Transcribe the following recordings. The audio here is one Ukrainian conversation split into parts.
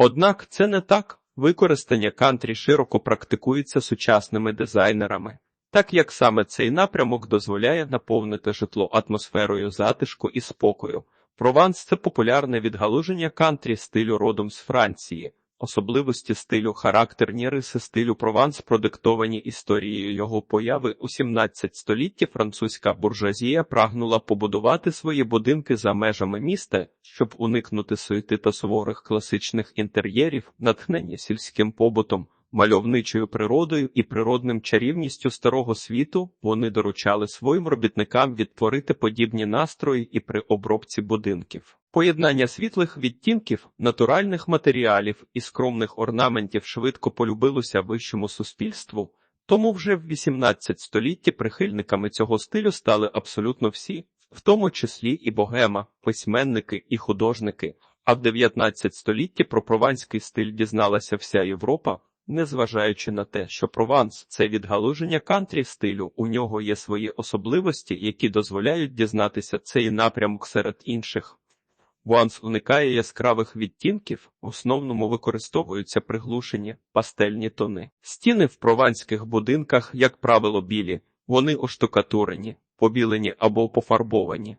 Однак це не так. Використання кантрі широко практикується сучасними дизайнерами, так як саме цей напрямок дозволяє наповнити житло атмосферою затишку і спокою. Прованс це популярне відгалуження кантрі стилю родом з Франції. Особливості стилю, характерні риси стилю Прованс продиктовані історією його появи у 17 столітті. Французька буржуазія прагнула побудувати свої будинки за межами міста, щоб уникнути суєти та суворих класичних інтер'єрів, натхнення сільським побутом, мальовничою природою і природним чарівністю старого світу. Вони доручали своїм робітникам відтворити подібні настрої і при обробці будинків. Поєднання світлих відтінків, натуральних матеріалів і скромних орнаментів швидко полюбилося вищому суспільству, тому вже в 18 столітті прихильниками цього стилю стали абсолютно всі, в тому числі і богема, письменники і художники. А в 19 столітті про прованський стиль дізналася вся Європа, незважаючи на те, що Прованс це відгалуження кантрі стилю, у нього є свої особливості, які дозволяють дізнатися цей напрямок серед інших. Вуанс уникає яскравих відтінків, в основному використовуються приглушені пастельні тони. Стіни в прованських будинках, як правило, білі, вони оштукатурені, побілені або пофарбовані.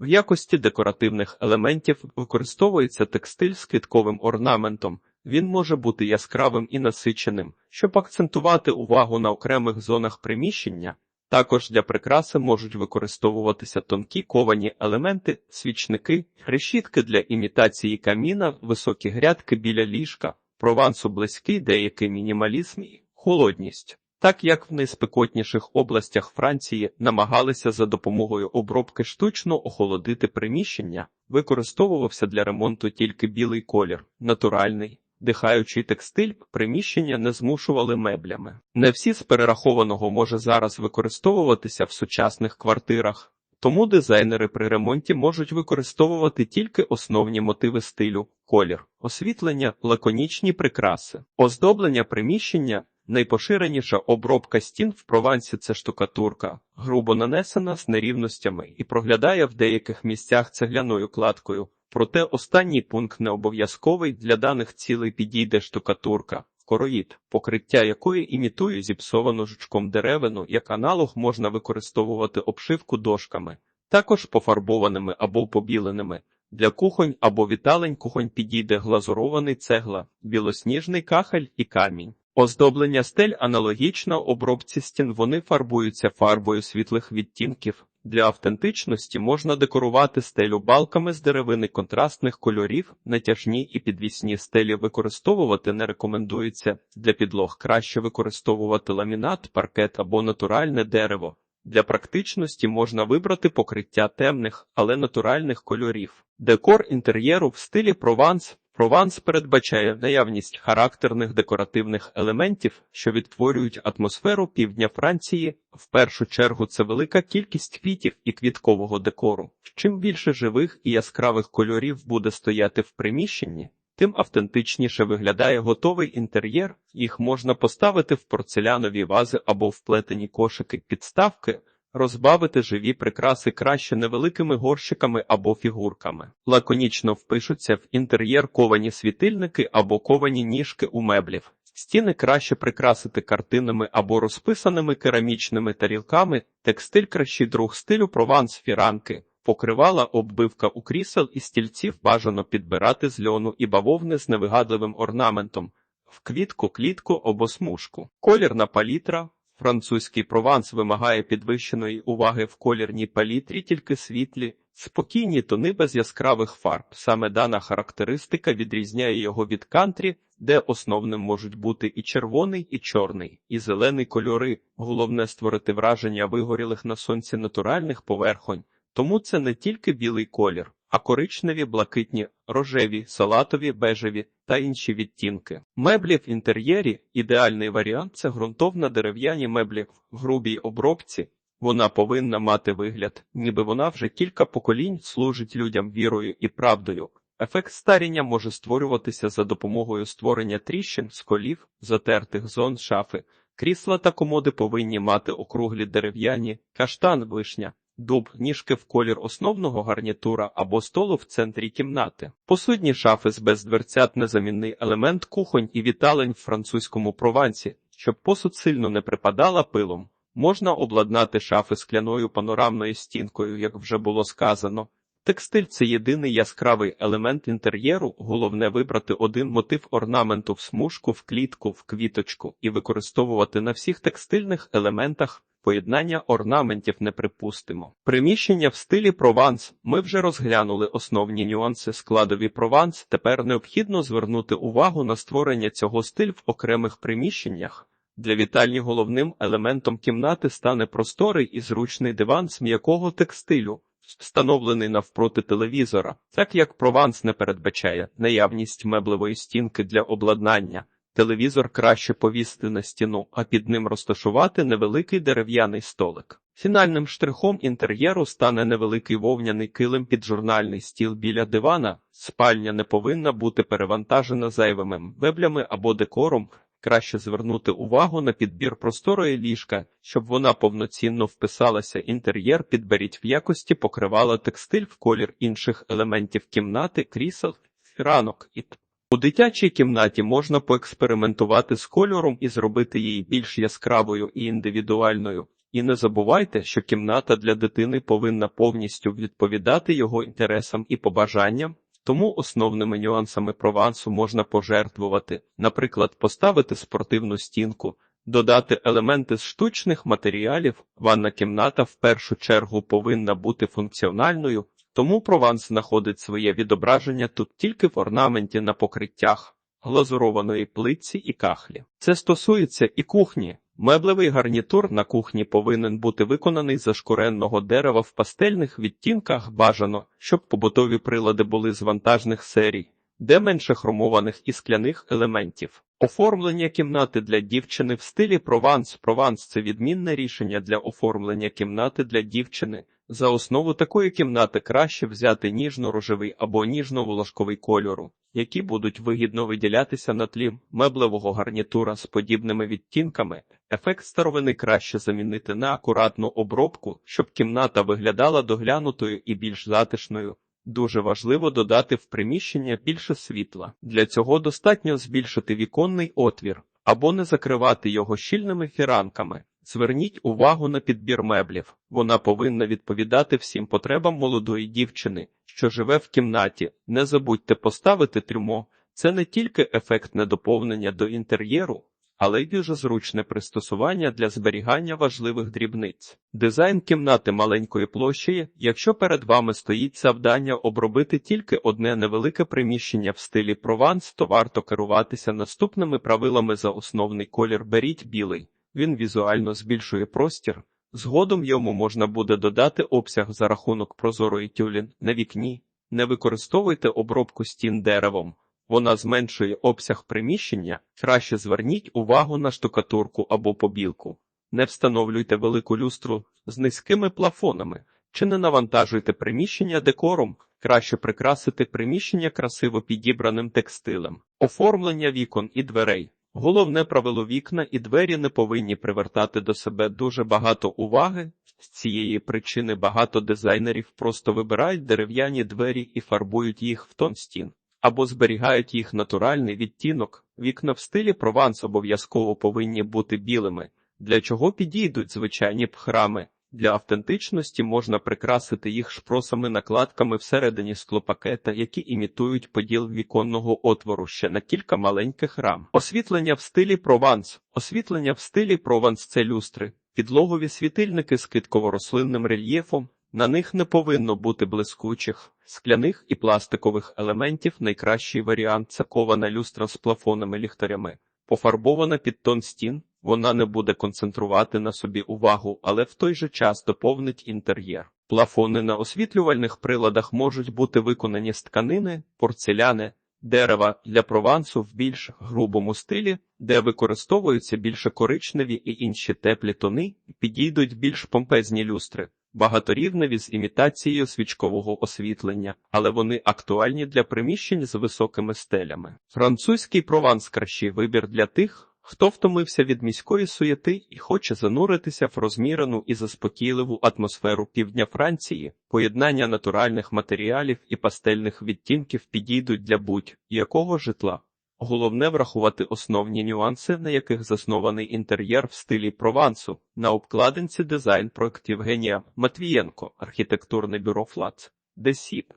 В якості декоративних елементів використовується текстиль з квітковим орнаментом. Він може бути яскравим і насиченим, щоб акцентувати увагу на окремих зонах приміщення. Також для прикраси можуть використовуватися тонкі ковані елементи, свічники, решітки для імітації каміна, високі грядки біля ліжка, провансу близький деякий мінімалізм і холодність. Так як в найспекотніших областях Франції намагалися за допомогою обробки штучно охолодити приміщення, використовувався для ремонту тільки білий колір, натуральний. Дихаючий текстиль приміщення не змушували меблями. Не всі з перерахованого може зараз використовуватися в сучасних квартирах, тому дизайнери при ремонті можуть використовувати тільки основні мотиви стилю, колір, освітлення, лаконічні прикраси, оздоблення приміщення. Найпоширеніша обробка стін в провансі це штукатурка, грубо нанесена з нерівностями і проглядає в деяких місцях цегляною кладкою. Проте останній пункт не обов'язковий для даних цілей підійде штукатурка, короїд, покриття якої імітує зіпсовану жучком деревину, як аналог можна використовувати обшивку дошками, також пофарбованими або побіленими. Для кухонь або віталень кухонь підійде глазурований цегла, білосніжний кахель і камінь. Оздоблення стель аналогічно обробці стін вони фарбуються фарбою світлих відтінків. Для автентичності можна декорувати стелю балками з деревини контрастних кольорів, натяжні і підвісні стелі використовувати не рекомендується. Для підлог краще використовувати ламінат, паркет або натуральне дерево. Для практичності можна вибрати покриття темних, але натуральних кольорів. Декор інтер'єру в стилі Прованс Прованс передбачає наявність характерних декоративних елементів, що відтворюють атмосферу півдня Франції. В першу чергу це велика кількість квітів і квіткового декору. Чим більше живих і яскравих кольорів буде стояти в приміщенні, тим автентичніше виглядає готовий інтер'єр. Їх можна поставити в порцелянові вази або вплетені кошики підставки. Розбавити живі прикраси краще невеликими горщиками або фігурками. Лаконічно впишуться в інтер'єр ковані світильники або ковані ніжки у меблів. Стіни краще прикрасити картинами або розписаними керамічними тарілками, текстиль кращий друг стилю прованс фіранки, покривала оббивка у крісел і стільців бажано підбирати з льону і бавовни з невигадливим орнаментом, в квітку, клітку або смужку. Колірна палітра. Французький прованс вимагає підвищеної уваги в колірній палітрі, тільки світлі, спокійні тони без яскравих фарб. Саме дана характеристика відрізняє його від кантрі, де основним можуть бути і червоний, і чорний, і зелений кольори. Головне створити враження вигорілих на сонці натуральних поверхонь. Тому це не тільки білий колір, а коричневі, блакитні, рожеві, салатові, бежеві та інші відтінки. Меблі в інтер'єрі ідеальний варіант це ґрунтовна дерев'яні меблі в грубій обробці. Вона повинна мати вигляд, ніби вона вже кілька поколінь служить людям вірою і правдою. Ефект старіння може створюватися за допомогою створення тріщин, сколів, затертих зон шафи. Крісла та комоди повинні мати округлі дерев'яні, каштан, вишня, дуб, ніжки в колір основного гарнітура або столу в центрі кімнати. Посудні шафи з без дверцят незамінний елемент кухонь і віталень в французькому провансі, щоб посуд сильно не припадала пилом. Можна обладнати шафи скляною панорамною стінкою, як вже було сказано. Текстиль це єдиний яскравий елемент інтер'єру, головне вибрати один мотив орнаменту в смужку, в клітку, в квіточку і використовувати на всіх текстильних елементах. Поєднання орнаментів неприпустимо. Приміщення в стилі прованс. Ми вже розглянули основні нюанси складові прованс. Тепер необхідно звернути увагу на створення цього стиль в окремих приміщеннях. Для вітальні головним елементом кімнати стане просторий і зручний диван з м'якого текстилю, встановлений навпроти телевізора, так як прованс не передбачає наявність меблевої стінки для обладнання. Телевізор краще повісити на стіну, а під ним розташувати невеликий дерев'яний столик. Фінальним штрихом інтер'єру стане невеликий вовняний килим під журнальний стіл біля дивана. Спальня не повинна бути перевантажена зайвими меблями або декором. Краще звернути увагу на підбір просторої ліжка, щоб вона повноцінно вписалася. Інтер'єр підберіть в якості покривала текстиль в колір інших елементів кімнати, крісел, ранок і. У дитячій кімнаті можна поекспериментувати з кольором і зробити її більш яскравою і індивідуальною. І не забувайте, що кімната для дитини повинна повністю відповідати його інтересам і побажанням, тому основними нюансами провансу можна пожертвувати, наприклад, поставити спортивну стінку, додати елементи з штучних матеріалів. Ванна кімната в першу чергу повинна бути функціональною. Тому прованс знаходить своє відображення тут тільки в орнаменті на покриттях, глазурованої плитці і кахлі. Це стосується і кухні. Меблевий гарнітур на кухні повинен бути виконаний з зашкуренного дерева в пастельних відтінках бажано, щоб побутові прилади були з вантажних серій, де менше хромованих і скляних елементів. Оформлення кімнати для дівчини в стилі прованс. Прованс це відмінне рішення для оформлення кімнати для дівчини. За основу такої кімнати краще взяти ніжно-рожевий або ніжно-волошковий кольору, які будуть вигідно виділятися на тлі меблевого гарнітура з подібними відтінками. Ефект старовини краще замінити на акуратну обробку, щоб кімната виглядала доглянутою і більш затишною. Дуже важливо додати в приміщення більше світла. Для цього достатньо збільшити віконний отвір або не закривати його щільними фіранками. Зверніть увагу на підбір меблів. Вона повинна відповідати всім потребам молодої дівчини, що живе в кімнаті. Не забудьте поставити трюмо. Це не тільки ефектне доповнення до інтер'єру, але й дуже зручне пристосування для зберігання важливих дрібниць. Дизайн кімнати маленької площі, якщо перед вами стоїть завдання обробити тільки одне невелике приміщення в стилі прованс, то варто керуватися наступними правилами за основний колір беріть білий. Він візуально збільшує простір. Згодом йому можна буде додати обсяг за рахунок прозорої тюлін на вікні. Не використовуйте обробку стін деревом. Вона зменшує обсяг приміщення. Краще зверніть увагу на штукатурку або побілку. Не встановлюйте велику люстру з низькими плафонами. Чи не навантажуйте приміщення декором, краще прикрасити приміщення красиво підібраним текстилем, оформлення вікон і дверей. Головне правило вікна і двері не повинні привертати до себе дуже багато уваги. З цієї причини багато дизайнерів просто вибирають дерев'яні двері і фарбують їх в тон стін, або зберігають їх натуральний відтінок. Вікна в стилі прованс обов'язково повинні бути білими, для чого підійдуть звичайні храми. Для автентичності можна прикрасити їх шпросами накладками всередині склопакета, які імітують поділ віконного отвору ще на кілька маленьких рам. Освітлення в стилі прованс. Освітлення в стилі прованс це люстри, підлогові світильники з китково-рослинним рельєфом. На них не повинно бути блискучих, скляних і пластикових елементів. Найкращий варіант це кована люстра з плафонами ліхтарями, пофарбована під тон стін. Вона не буде концентрувати на собі увагу, але в той же час доповнить інтер'єр. Плафони на освітлювальних приладах можуть бути виконані з тканини, порцеляни, дерева для провансу в більш грубому стилі, де використовуються більше коричневі і інші теплі тони, підійдуть більш помпезні люстри. Багаторівневі з імітацією свічкового освітлення, але вони актуальні для приміщень з високими стелями. Французький прованс кращий вибір для тих, Хто втомився від міської суєти і хоче зануритися в розмірену і заспокійливу атмосферу півдня Франції, поєднання натуральних матеріалів і пастельних відтінків підійдуть для будь-якого житла. Головне врахувати основні нюанси, на яких заснований інтер'єр в стилі Провансу. На обкладинці дизайн проектів Євгенія Матвієнко, архітектурне бюро Флац, Десіп.